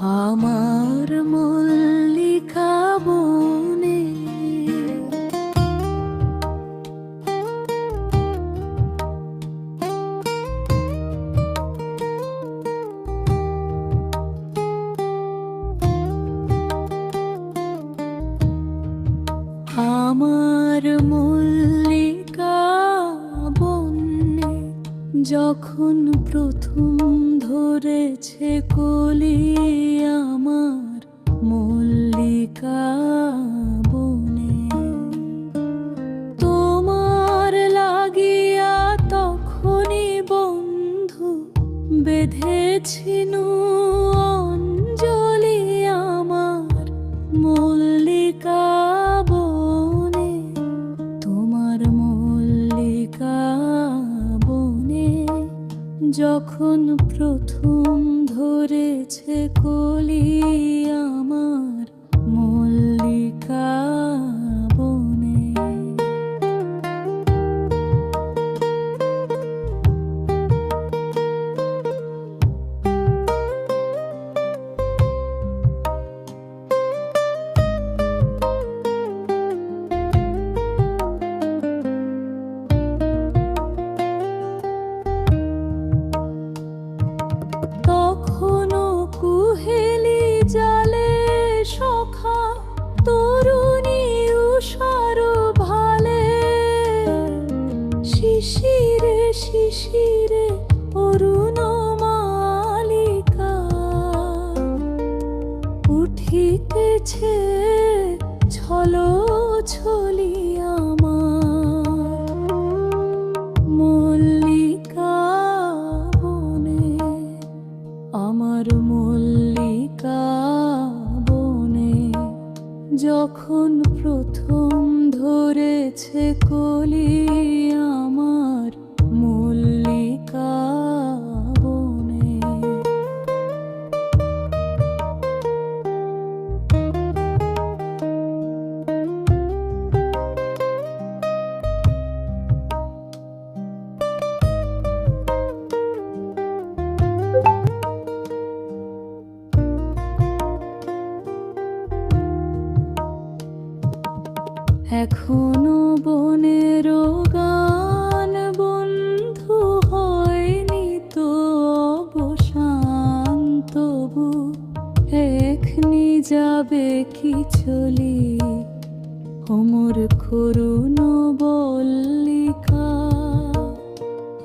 আমার মল্লিকা যখন প্রথম ধরেছে কলি আমার মল্লিকা বনে, তোমার লাগিয়া তখনই বন্ধু বেঁধেছিল অঞ্জলি আমার মল্লিকা যখন প্রথম ধরেছে কলি আমার মল্লিকা শিশিরে শিশিরে অরুণ মালিকা। উঠিতেছে ছলো ছলি আমার। মল্লিকা বনে, আমার মল্লিকা বনে, যখন প্রথম ধরেছে কলি এখনও বনের গান বন্ধু হয়নি তো অবসান, তবু এখনি যাবে কি চলি? অমর করুণ বল্লিকা,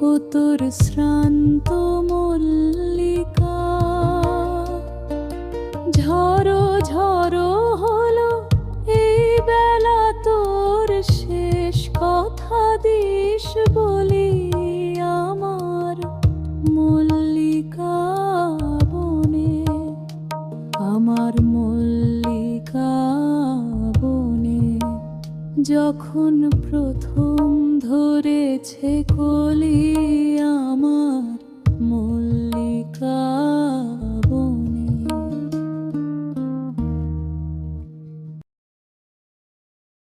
ও তোর শ্রান্ত মল্লিকা। ঝড়ো ঝড়ো কথা বলে আমার মল্লিকা বনে আমার মল্লিকা বনে। যখন প্রথম ধরেছে কলি